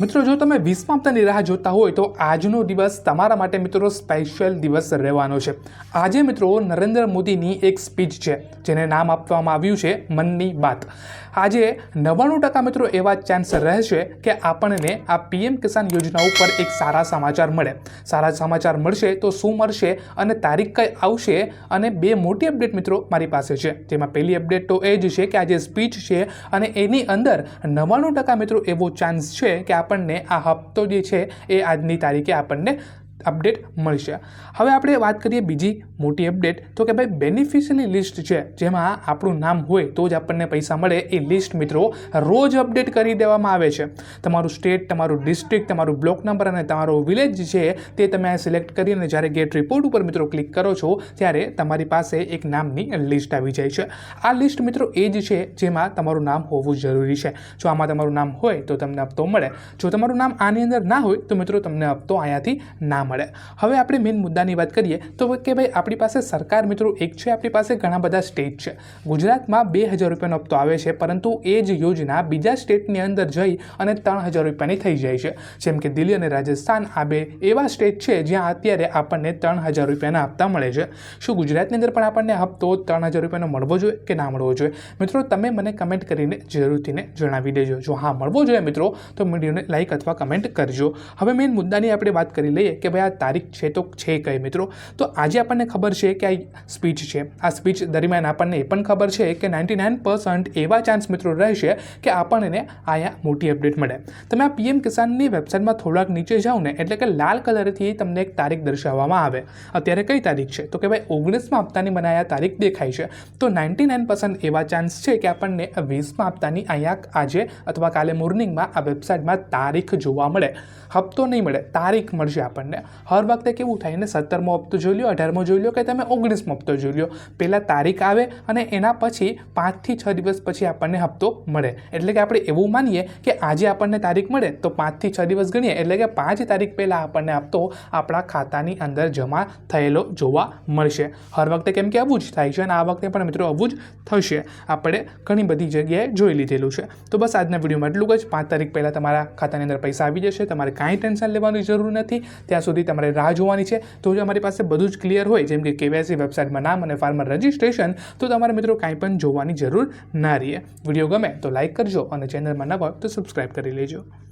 મિત્રો, જો તમે વીસમા હપ્તાની રાહ જોતા હોય તો આજનો દિવસ તમારા માટે મિત્રો સ્પેશિયલ દિવસ રહેવાનો છે. આજે મિત્રો નરેન્દ્ર મોદીની એક સ્પીચ છે, જેને નામ આપવામાં આવ્યું છે મનની બાત. આજે નવ્વાણું ટકા મિત્રો એવા ચાન્સ રહેશે કે આપણને આ પીએમ કિસાન યોજના ઉપર એક સારા સમાચાર મળે. સારા સમાચાર મળશે તો શું મળશે અને તારીખ કઈ આવશે અને બે મોટી અપડેટ મિત્રો મારી પાસે છે. જેમાં પહેલી અપડેટ તો એ જ છે કે આજે સ્પીચ છે અને એની અંદર નવ્વાણું ટકા મિત્રો એવો ચાન્સ છે કે આપણને આ હપ્તો જે છે એ આજની તારીખે આપણને અપડેટ મળશે. હવે આપણે વાત કરીએ બીજી મોટી અપડેટ તો કે ભાઈ બેનિફિશિયરી લિસ્ટ છે, જેમાં આપણું નામ હોય તો જ આપણને પૈસા મળે એ લિસ્ટ મિત્રો રોજ અપડેટ કરી દેવામાં આવે છે. તમારું સ્ટેટ તમારું ડિસ્ટ્રિક્ટ તમારું બ્લોક નંબર અને તમારો વિલેજ છે તે તમે સિલેક્ટ કરીને જ્યારે ગેટ રિપોર્ટ ઉપર મિત્રો ક્લિક કરો છો, ત્યારે તમારી પાસે એક નામની લિસ્ટ આવી જાય છે. આ લિસ્ટ મિત્રો એ જ છે જેમાં તમારું નામ હોવું જરૂરી છે. જો આમાં તમારું નામ હોય તો તમને હપ્તો મળે. જો તમારું નામ આની અંદર ના હોય તો મિત્રો તમને હપ્તો અહીંયાથી ના મળે. હવે આપણે મેઇન મુદ્દાની વાત કરીએ તો કે ભાઈ આપણી પાસે સરકાર મિત્રો એક છે, આપણી પાસે ઘણા બધા સ્ટેટ છે. ગુજરાતમાં બે હજાર રૂપિયાનો હપ્તો આવે છે, પરંતુ એ જ યોજના બીજા સ્ટેટની અંદર જઈ અને ત્રણ હજાર રૂપિયાની થઈ જાય છે. જેમ કે દિલ્હી અને રાજસ્થાન આ બે એવા સ્ટેટ છે જ્યાં અત્યારે આપણને ત્રણ હજાર રૂપિયાના હપ્તા મળે છે. શું ગુજરાતની અંદર પણ આપણને હપ્તો ત્રણ હજાર રૂપિયાનો મળવો જોઈએ કે ના મળવો જોઈએ? મિત્રો, તમે મને કમેન્ટ કરીને જરૂરથીને જણાવી દેજો. જો હા મળવો જોઈએ મિત્રો, તો વિડીયોને લાઇક અથવા કમેન્ટ કરજો. હવે મેઇન મુદ્દાની આપણે વાત કરી લઈએ કે ભાઈ આ તારીખ છે તો છે કઈ મિત્રો? તો આજે આપણને ખબર છે કે આ સ્પીચ છે. આ સ્પીચ દરમિયાન આપણને એ પણ ખબર છે કે નાઇન્ટી નાઇન પર્સન્ટ એવા ચાન્સ મિત્રો રહેશે કે આપણને અહીંયા મોટી અપડેટ મળે. તમે આ પીએમ કિસાનની વેબસાઇટમાં થોડાક નીચે જાઓ ને એટલે કે લાલ કલરથી તમને એક તારીખ દર્શાવવામાં આવે. અત્યારે કઈ તારીખ છે? તો કે ભાઈ ઓગણીસમાં હપ્તાની મને અહીંયા તારીખ દેખાય છે. તો નાઇન્ટી નાઇન પર્સન્ટ એવા ચાન્સ છે કે આપણને વીસમાં હપ્તાની અહીંયા આજે અથવા કાલે મોર્નિંગમાં આ વેબસાઇટમાં તારીખ જોવા મળે. હપ્તો નહીં મળે, તારીખ મળશે આપણને. હર વખતે કેવું થાય ને સત્તરમો હપ્તો જોઈ લો અઢારમો જોઈ લો કે તમે ઓગણીસમો હપ્તો જોઈ લો પહેલાં તારીખ આવે અને એના પછી પાંચથી છ દિવસ પછી આપણને હપ્તો મળે. એટલે કે આપણે એવું માનીએ કે આજે આપણને તારીખ મળે તો પાંચથી છ દિવસ ગણીએ. એટલે કે પાંચ તારીખ પહેલાં આપણને હપ્તો આપણા ખાતાની અંદર જમા થયેલો જોવા મળશે. હર વખતે કેમ કે આવું જ થાય છે અને આ વખતે પણ મિત્રો આવું જ થશે. આપણે ઘણી બધી જગ્યાએ જોઈ લીધેલું છે. તો બસ આજના વિડીયોમાં એટલું જ. પાંચ તારીખ પહેલાં તમારા ખાતાની અંદર પૈસા આવી જશે. તમારે કાંઈ ટેન્શન લેવાની જરૂર નથી. ત્યાં સુધી તમારે રાહ જોવાની છે. તો જો અમારી પાસે બધું જ ક્લિયર હોય, જેમ કે કેવાયસી વેબસાઇટમાં નામ અને ફાર્મર રજિસ્ટ્રેશન તો તમારે મિત્રો કાંઈ પણ જોવાની જરૂર ના રહે. વીડિયો ગમે તો લાઇક કરજો અને ચેનલમાં નવા તો સબસ્ક્રાઈબ કરી લેજો.